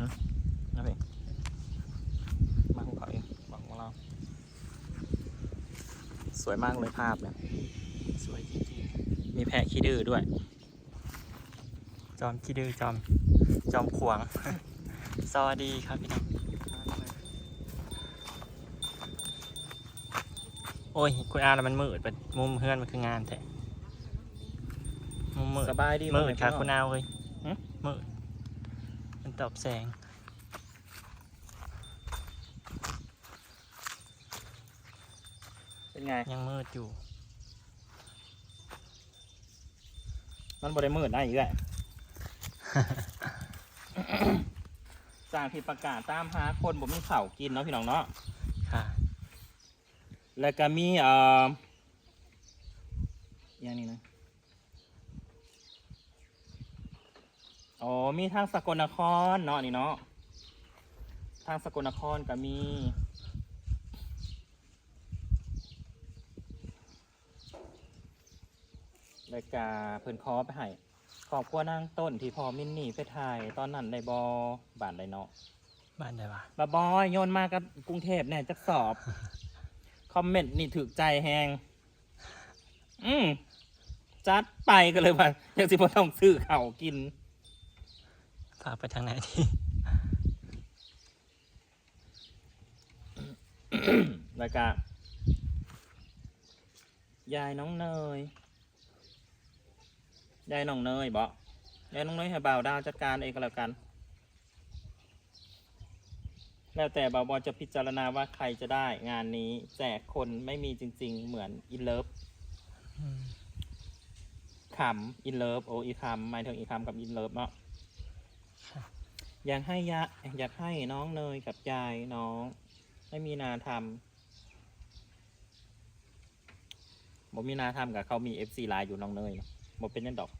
นะพี่มาของเขาเองบอกของเรา สวยมากเลยภาพเนี่ย สวยจริงมีแพะขี้ดื้อด้วยๆจอมขี้ดื้อจอม จอมขวางสวัสดีครับพี่น้อง โอ้ย คุณอาแล้วมันมืดไปมุมเพื่อนมันคืองามแท้มุมมืดสบายดีมืดค่ะพี่น้องคุณอาเว้ยหึมืด มันตอบแสง เป็นไง ยังมืดอยู่ มันบริมืดได้อีกแหละสร้างที่ประกาศตามหาคนบ่มีเข่าวกินเนาะพี่น้องเนาะ ค่ะ แล้วก็มีเอ่ออย่างนี้นะ อ๋อมีทางสกลนครเนาะนี่เนาะทางสกลนครก็มีแล้วก็เพิ่นขอไปให้ขอบครัวนางต้นที่พอมินนี่ไปถ่ายตอนนั้นได้บอบานได้เนาะบ้านใดวะบาบอยโยนมากับกรุงเทพเนี่ยจะสอบ คอมเมนต์นี่ถึกใจแฮงอืมจัดไปกันเลยว่าอยากสิบ่ต้องซื้อเขาวกินฝากไปทางไหนที่แล้วก็ยายน้องเนย ยายน้องเนยบอกยายน้องเนยให้บ่าวดาวจัดการเองก็แล้วกัน แล้วแต่บ่าวบอจะพิจารณาว่าใครจะได้งานนี้ แจกคนไม่มีจริง ๆ เหมือนอินเลิฟอืมคำอินเลิฟโออีคำหมายถึงอีคำกับอินเลิฟเนาะ อยากให้ยะอยากให้น้องเนยกับยายน้อง ไม่มีนาทำบ่มีนาทำกับเขามีเอฟซีไลน์อยู่น้องเนยบ่เป็นยันดอก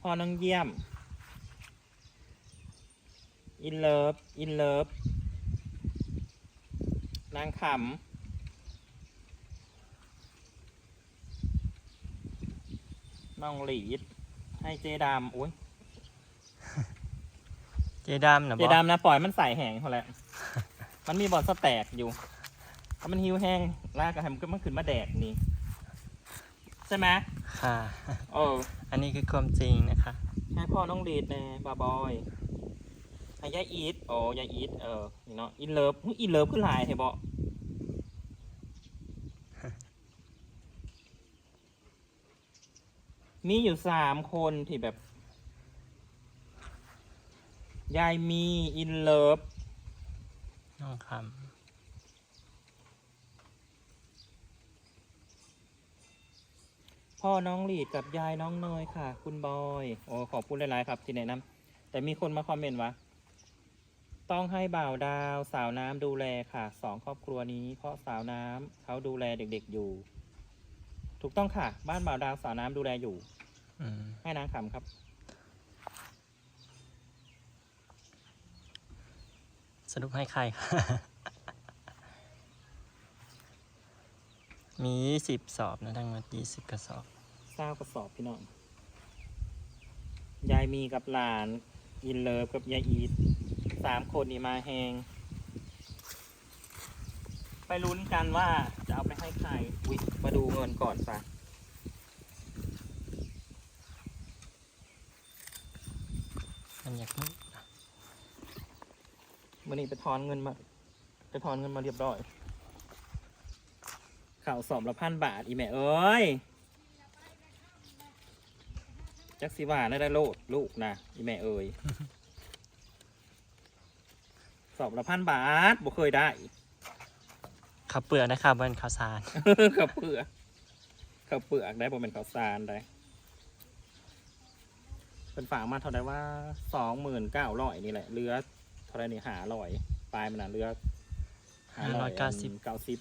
พ่อน้องเยี่ยม อินเลิฟ อินเลิฟ นางขำน้องหลีด ให้เจดามอุ้ยเจดำนะบเจอกดามนะปล่อยมันใส่แห้งเขาแหละ มันมีบอลสแตกอยู่ถ้ามันหิวแห้งลากกระหมก็มันขึ้นมาแดกนี่ ใช่ไหมค่ะเอออันนี้คือความจริงนะคะ ให้พ่อน้องลีดแน่บาบอยให้ยายอีทโอ้ยายอีทเออนี่เนาะอินเลิฟอินเลิฟขึ้นหลายเถอะบอ มีอยู่สามคนที่แบบ ยายมีอินเลิฟน้องคพ่อน้องหลีดกับยายน้องเนยค่ะ คุณบอย โอ้ขอบคุณหลาย ๆ ครับ ที่แนะนำแต่มีคนมาคอมเมนต์ว่าต้องให้บ่าวดาวสาวน้ำดูแลค่ะ สองครอบครัวนี้ เพราะสาวน้ำเขาดูแลเด็ก ๆ อยู่ ถูกต้องค่ะ บ้านบ่าวดาวสาวน้ำดูแลอยู่ำอืมให้นางคำครับ สรุปให้ใครค่ะมีสิบสอบนะทั้งหมดยี่สิบกระสอบ เศร้ากระสอบพี่น้อง ยายมีกับหลานอินเลิฟกับยายอีทสามคนนี่มาแหง ไปลุ้นกันว่าจะ เอาไปให้ใครอุ๊ยมาดูเงินก่อนไปมันอยากมืดนะมื่อนี้ไปทอนเงินมาไปทอนเงินมาเรียบร้อยข่าวสอบละพันบาทอีแม่เอ้ยจักสิว่าได้ได้โลดลูกนะอีแม่เอ้ยสอบละพันบาทบ่เคยได้ ข้าวเปลือกนะครับเป็นข้าวสาร ข้าวเปลือกข้าวเปลือกได้บ่เป็นข้าวสารได้ เป็นฝากมาเท่าไหร่ว่าสองหมื่นเก้าร้อยนี่แหละเรือเท่าไหรนี่หาร้อยปลายมันน่ะเรือห้าร้อยเก้าสิบเก้าสิบ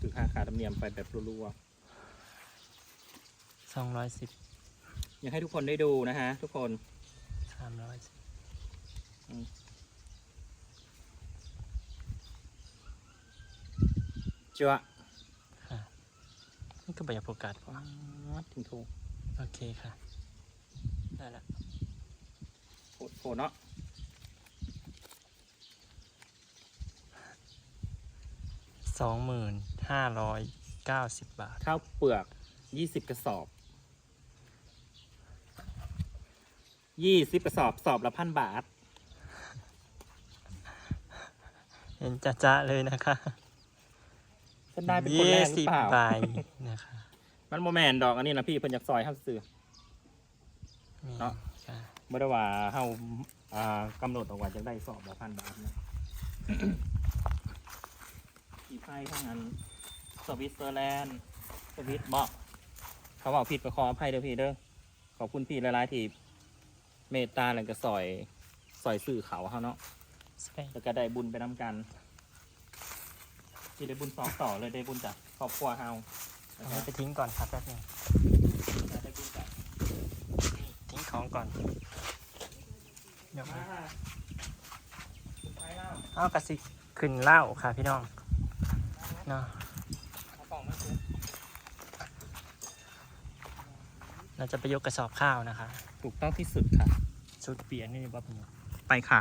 คือค่าขาธรรมเนียมไปแบบรัวสองร้อยสิบๆอยากให้ทุกคนได้ดูนะฮะทุกคนสามร้อยสิบ จ้ะนี่ก็บรรยากาศพอถึงถูกโอเคค่ะ ได้ละโหเนาะสองหมื่นห้าร้อยเก้าสิบบาท ข้าวเปลือกยี่สิบกระสอบยี่สิบกระสอบสอบละพันบาท เห็นจะจะเลยนะคะ ฉันได้เป็นคนแรกหรือเปล่าใบนะคะมันโมแมนดอกอันนี้นะพี่เพิ่นอยากซอยห้าซื้อนี่เนาะค่ะบ่ได้ว่าเฮาอ่ากำหนดเอาไว้จะได้สอบละพันบาทนะขี่ไพ่ทั้งนั้นสวิตเซอร์แลนด์สวิตเบาะเขาบอกผิดประคออภัยเด้อพี่เด้อขอบคุณพี่หลายๆที่เมตตาแล้วก็ซอยซอยสื่อเขาเฮาเนาะ ใช่แล้วก็ได้บุญไปนำกัน ที่ได้บุญสองต่อเลยได้บุญจากครอบครัวเฮาเอาไว้ไปทิ้งก่อนครับแป๊บนึงได้บุญจากทิ้งของก่อนเดี๋ยวมามาค่ะคุณไทยเล่าเอากระสิขึ้นเหล้าค่ะพี่น้องเนาะเอากล่องมาซื้อเราจะไปยกกระสอบข้าวนะคะ ถูกต้องที่สุดค่ะ ชุดเปียกนี่บ๊อบนี่ไปค่ะ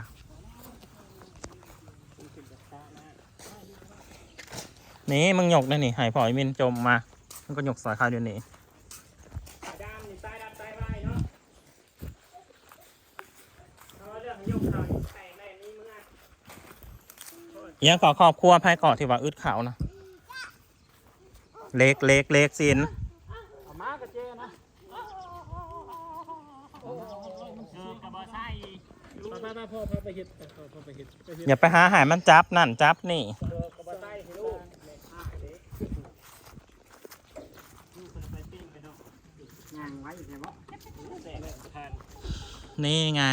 นี่มึงหยกได้นี่หายพอไอมินจมมา มันก็หยกสายคาเดียวนี้ดามนี่ใต้ดับใต้ไว้เนาะเอาเรื่องยกเขาแตกได้นี่มึงอะยังขอครอบครัวภายเกาะที่ว่าอึดเขานะ เล็กเล็กเล็กสินเอามากระเจนะเออกระบอกไส้ไปไปไปพ่อพ่อไปเห็ดพ่อพ่อไปเห็ดไปเห็ดอย่าไปหาหายมันจับนั่นจับนี่ เออกระบอกไส้ให้ลูกลูกคนไปปิ้งไปเนาะย่างไว้ใช่ปะแต่เลยทา นนี่ไง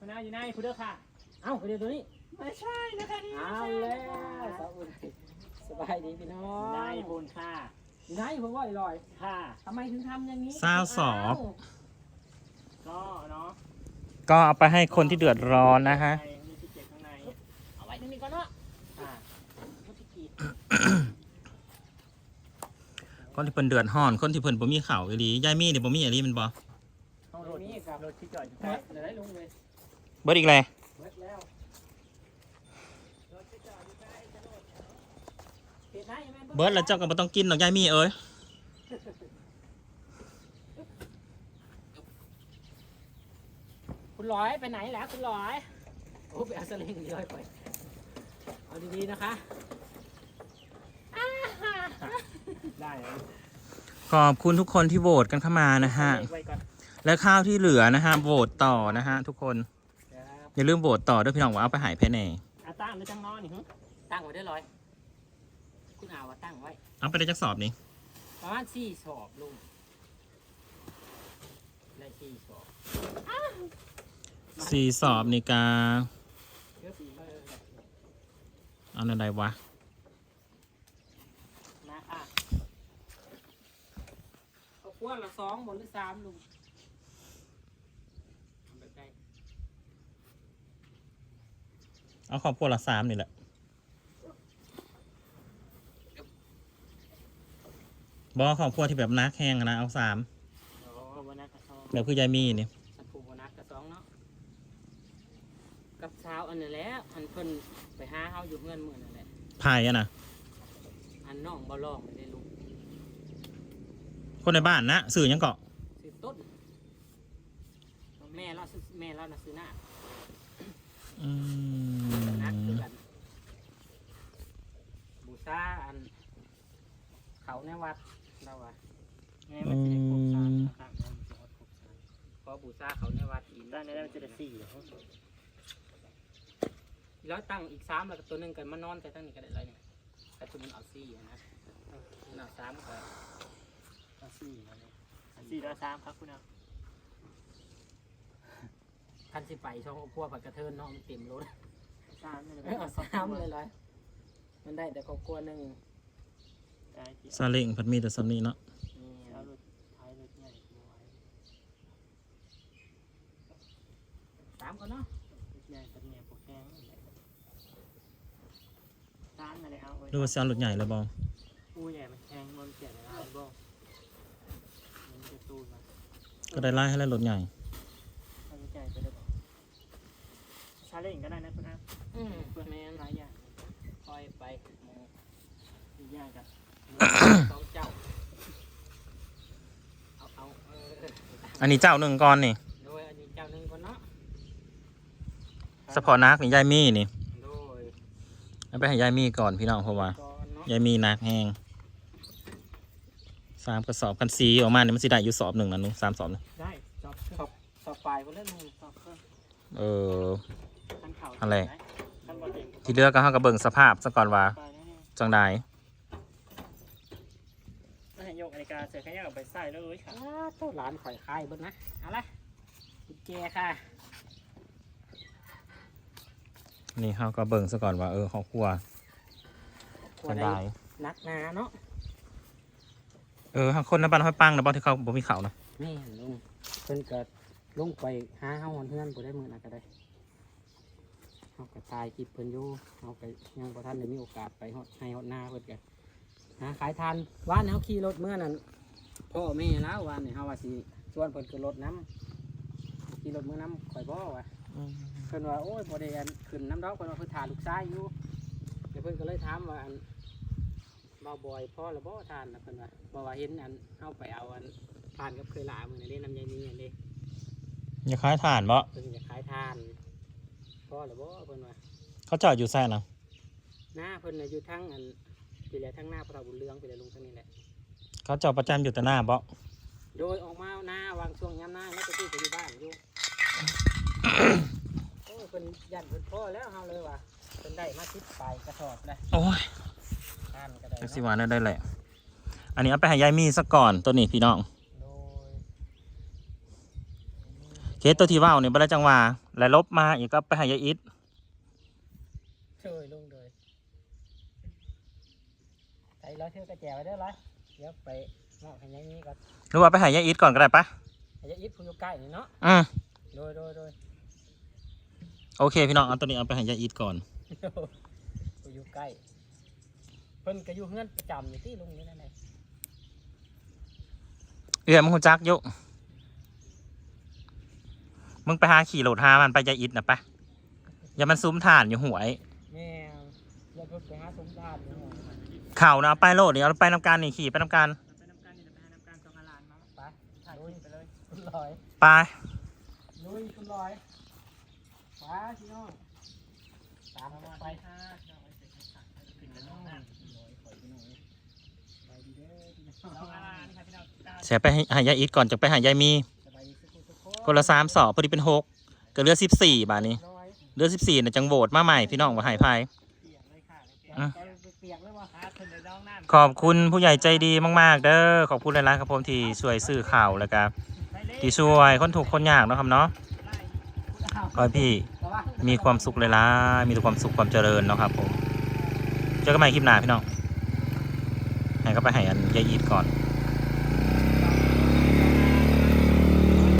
คณะอยู่ไหนคุณเด้อค่ะ เอ้าเดี๋ยวตัวนี้ ไม่ใช่นะคะนี่เอาแล้วสาวอุ่นสบายดีพี่น้องได้บุญค่ะอยู่ไหนผมว่าลอยค่ะทำไมถึงทำอย่างนี้ซาวสอบาวก็เนาะ ก็เอาไปให้คนที่เดือดร้อนนะฮะมีที่เก็บข้างในเอาไว้ตรงนี้ก่อนเนาะ คนที่เพิ่นเดือดร้อนคนที่เพิ่นบ่มีเข่าวอีหลียายมี่นี่บ่มีอีหลีแมันบ่ต้องรถนี้ครับรถที่จอดอยู่ใกล้เดี๋ยวได้ลงเลยเบิดอีกเลยเบิดแล้วเห็นไหมแม่เบิดแล้วเจ้าก็บ่ต้องกินดอกยายมีเอ้ยคุณร้อยไปไหนแล้วคุณร้อยโอ้ไปเอาสลิงเลยไปเอาดีๆนะคะ ได้เลยขอบคุณทุกคนที่โหวตกันเข้ามานะฮะไว้ก่อนและข้าวที่เหลือนะฮะโหวตต่อนะฮะทุกคน ครับอย่าลืมโหวตต่อด้วยพี่น้องว่าเอาไปหายแพเน่อาตั้งหรือจังนอนนี่หึตั้งไว้ได้ร้อย คุณอาว่าตั้งไว้ เอาไปได้จักสอบนี้ประมาณสี่สอบลุงได้สี่สอบสี่สอบนี่กาเยอะสี่เบอร์เอาในใดวะนะค่ะเอา ขวดละสองหมดหรือสามลุงเอาแบบใดเอาครอบครัวละสามนี่แหละบอครอบครัวที่แบบนักแห้งอะนะเอาสามโอ้วันนั้นกระซองแบบคือยายมี่นี่สันผูบนักกระซองเนาะกับเช้าอันนั้นแหละอันเพิ่นไปหาเฮาอยู่เพื่อนมื้อนั่นแหละพายอะนะอันน้องบ่ลองไม่ได้ลุง คนในบ้านนะสื่อหยังเกาะซื้อต้น แม่เราซื้อแม่เราน่ะซื้อหน้าอืนักคือมกันบูชาอัน เขาในวัดเราว่าแม่มันจะได้ครบสามนะครับแม่มันจะได้ครบสามเพราะบูชาเขาในวัดอีกตั้งในนั้นมันจะได้สี่เหรอแล้วตั้งอีกสามแล้วก็ตัวหนึงกันมานอนแต่ตั้งนี่ก็ได้ไรเนี่ยแต่สมมติเอาสี่อะนะมันเอาสามก็เอาสี่มาเลยสี่ร้อยสามครับคุณเอาคันสิไปช่องพวกผักกระเทินเนาะมันเต็มรถสามนี่เลยเออเอาสามเลยเลยมันได้แต่ครอบครัวหนึ่งได้ที่ซาเล้งเพัดมีแต่สำนีเนาะนี่เอารถท้ายรถใหญ่เอาไว้สามคนเนาะรถใหญ่เป็นแนวโปรแกรมนั่นแหละสามอะไรเอาไว้ดูว่าเสียรถใหญ่แล้วบออู้ใหญ่มันแข็งมันเสียเวลาบ่มันจะตูดมา ก็ได้ไล่ให้แล้วรถใหญ่เอารถใหญ่ไปเลยบ่าเล่งก็ได้นะคุณอาอืมเพื่อนแม่นหลายอย่างคอยไปหมู่อีกอย่างกับสองเจ้าเอาเอาเอออันนี้เจ้าหนึ่งก่อนนี่โดยอันนี้เจ้าหนึ่งคนเนาะสปอร์นักนี่ยายมี่นี่โดยเอาไปให้ยายมี่ก่อนพี่น้องเพราะว่าก่อนเนาะยายมี่นักแห้ง สามกระสอบกันสีออกมาเนี่ยมันสิได้อยู่สอบหนึ่งนะนุสามสอบนะได้สอบสอบสอบปลายคนละหนึ่งสอบเพิ่มเออขั้นเข่าอะไรขั้นบอลเองที่เลือกก็เฮากระเบิ่งสภาพซะก่อนว่าปลายนี่จังใดไม่ให้ยกนาฬิกาเสือขยับไปใส่เลยค่ะเจ้าหลานข่อยคายเบิ้นะเอาละกุญแจค่ะนี่เฮาก็เบิ่งซะก่อนว่าเออครอบครัวขวจัดงใดใดนักหนาเนาะ เออคนในบ้านห้อยปังนะบ้านที่เขาบ่มีเขาเนาะนี่ลุงเพิ่นก็ลงไปหาเฮาหอนเฮือนบ่ได้มื้อนั้นก็ได้เฮาก็ตายคลิปเพิ่นอยู่เฮาก็ยังบ่ทันได้มีโอกาสไปฮอดให้ฮอดหน้าเพิ่นก็หาขายทานว่านเฮาขี่รถเมื่อนั้นพ่อแม่แล้วว่านนี่เฮาว่าสิชวนเพิ่นขึ้นรถน้ำขี่รถเมื่อน้ำข่อยบ่ว่าเพิ่นว่าโอ้ยบ่ได้อันขึ้นน้ำดอกเพิ่นว่าเพิ่นถ่าลูกชายอยู่เดี๋ยวเพิ่นก็เลยถามว่าอัน มาบ่อยพ่อแล้วบ่ทานนะเพิ่นว่าบ่ว่าเห็นอันเฮาไปเอาอันทานกับเคยหลามื้อนี้เด้น้ำยายมีอันเด้อย่าคล้ายฐานบ่เพิ่นจะขายทานพ่อหรือบ่เพิ่นว่าเขาจอดอยู่แซ่นะหน้าเพิ่นน่ะอยู่ทั้งอันปีแลทั้งหน้าพระบุญเรืองปีแลลุงทั้งนี้แหละเขาจอดประจำอยู่แต่หน้าบ่โดยออกมาหน้าวางช่วงย้ำหน้าแล้วก็ที่ไปอยู่บ้านอยู่โอ้ยเพิ่นยันเพิ่นพ่อแล้วเฮาเลยว่ะเพิ่นได้มาสิบปลายกระสอบเลย โอ้ย ทานก็ได้จังสิเนาะว่าได้ได้แหละ อันนี้เอาไปให้ยายมี่ซะก่อนตัวนี้พี่น้องโดยเคสตัวที่ว่าวนี่บ่ได้จังหว่าแล้วลบมาอีกก็ไปให้ยายอิดเชยลุงเลยใส่ร้อยเทือกระแจไว้เด้อร้อยเดี๋ยวไปมอบให้ยายนี้ก่อนหรือว่าไปให้ยายอิดก่อนก็ได้ปะให้ยายอิดผู้อยู่ใกล้นี่เนาะอืมโดยโดยโดยโอเคพี่น้องเอาตัวนี้เอาไปให้ยายอิดก่อนผู้อยู่ใกล้เพิ่นก็อยู่เฮือนประจำอยู่ที่ลุงนี่นั่นเองเอื้อมึงหูจักอยุมึงไปหาขี่โหลดหามันไปยายอิดนะปะอย่ามันซุ้มถ่านอยู่หวย แม่เราเพิ่งไปหาสมทานอยู่หม้องเข่านะเอาไปโหลดนี่เอาไปนำการนี่ขี่ไปนำการไปน้ำกันนี่ไปหาน้ำกันสองอาลานมาไปถ่ายลุยไปเลยคุณลอยไปลุยคุณลอยไปพี่น้องตามมาไปค่ะขึ้นแล้วน้องลอยข่อยพี่น้องไปดี เสียไปให้ห้ยายอิดก่อนจะไปหายายมี คนละสามสอบพอดีเป็นหกก็เหลือสิบสี่บาทนี้เหลือสิบสี่นะจังโหวตมาใหม่พี่น้องว่าหายพายขอบคุณผู้ใหญ่ใจดีมาก ๆ เด้อขอบคุณหลายๆครับผมที่ช่วยซื้อข่าวแล้วก็ที่ช่วยคนถูกคนยากนะครับเนาะขอให้พี่มีความสุขเลยล่ะมีแต่ความสุขความเจริญนะครับผม เจอกันใหม่คลิปหน้าพี่น้อง ให้เขาไปให้อันยายอีดก่อน